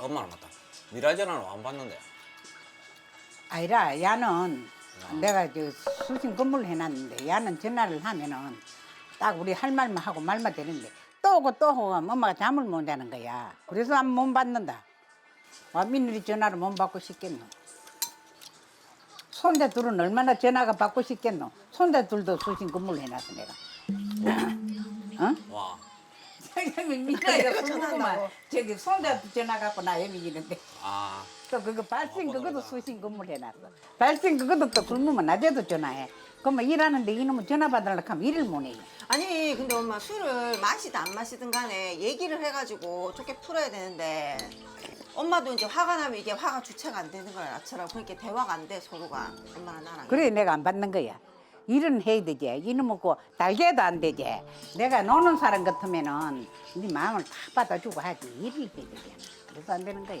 엄마는 맞다. 미라 전화는 안 받는데. 아니라 야는 내가 저 수신 근무를 해놨는데 야는 전화를 하면은 딱 우리 할 말만 하고 말만 되는데 또 오고 또 오고 하면 엄마가 잠을 못 자는 거야. 그래서 안 못 받는다. 와 민들이 전화를 못 받고 싶겠노. 손자 둘은 얼마나 전화가 받고 싶겠노. 손자 둘도 수신 근무를 해놨어 내가. 어? 와. 미라이가 궁금만 저기 손자 전화 갖고 나 애미기는데 아. 또 그거 발생 그것도 수신 근무를 해놨어. 발생 그것도 또 굶으면 낮에도 전화해. 그러면 일하는데 이놈은 전화 받으려고 하면 일을 못 해. 아니 근데 엄마 술을 마시든 안 마시든 간에 얘기를 해가지고 좋게 풀어야 되는데 엄마도 이제 화가 나면 이게 화가 주체가 안 되는 거야 나처럼 그러니까 대화가 안 돼 서로가 엄마랑 나랑 그래 내가 안 받는 거야. 일은 해야 되지. 이놈은 그 달게도 안 되지. 내가 노는 사람 같으면은 네 마음을 다 받아주고 하지. 일을 해야 되지. 그래서 안 되는 거야.